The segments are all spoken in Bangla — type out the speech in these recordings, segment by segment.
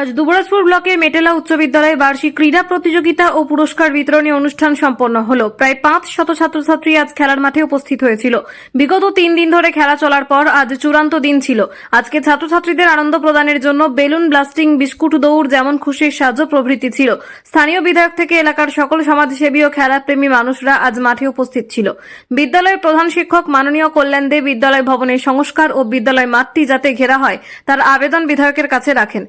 আজ দুবরাজপুর ব্লকের মেটেলা উচ্চ বিদ্যালয়ে বার্ষিক ক্রীড়া প্রতিযোগিতা ও পুরস্কার বিতরণী অনুষ্ঠান সম্পন্ন হল। প্রায় পাঁচ শত ছাত্রছাত্রী আজ খেলার মাঠে উপস্থিত হয়েছিল। বিগত তিন দিন ধরে খেলা চলার পর আজ চূড়ান্ত দিন ছিল। আজকে ছাত্রছাত্রীদের আনন্দ প্রদানের জন্য বেলুন, ব্লাস্টিং, বিস্কুট, দৌড় যেমন খুশির সাহায্য প্রভৃতি ছিল। স্থানীয় বিধায়ক থেকে এলাকার সকল সমাজসেবী ও খেলাপ্রেমী মানুষরা আজ মাঠে উপস্থিত ছিল। বিদ্যালয়ের প্রধান শিক্ষক মাননীয় কল্যাণ দে বিদ্যালয় ভবনের সংস্কার ও বিদ্যালয় মাঠটি যাতে ঘেরা হয়, তার আবেদন বিধায়কের কাছে রাখেন।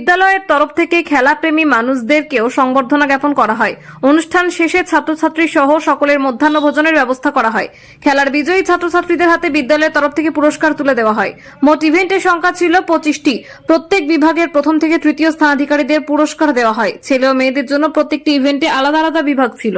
বিদ্যালয়ের তরফ থেকে খেলাপ্রেমী মানুষদেরকেও সংবর্ধনা জ্ঞাপন করা হয়। অনুষ্ঠান শেষে ছাত্রছাত্রী সহ সকলের মধ্যাহ্ন ভোজনের ব্যবস্থা করা হয়। খেলার বিজয়ী ছাত্রছাত্রীদের হাতে বিদ্যালয়ের তরফ থেকে পুরস্কার তুলে দেওয়া হয়। মোট ইভেন্টের সংখ্যা ছিল পঁচিশটি। প্রত্যেক বিভাগের প্রথম থেকে তৃতীয় স্থানাধিকারীদের পুরস্কার দেওয়া হয়। ছেলে ও মেয়েদের জন্য প্রত্যেকটি ইভেন্টে আলাদা আলাদা বিভাগ ছিল।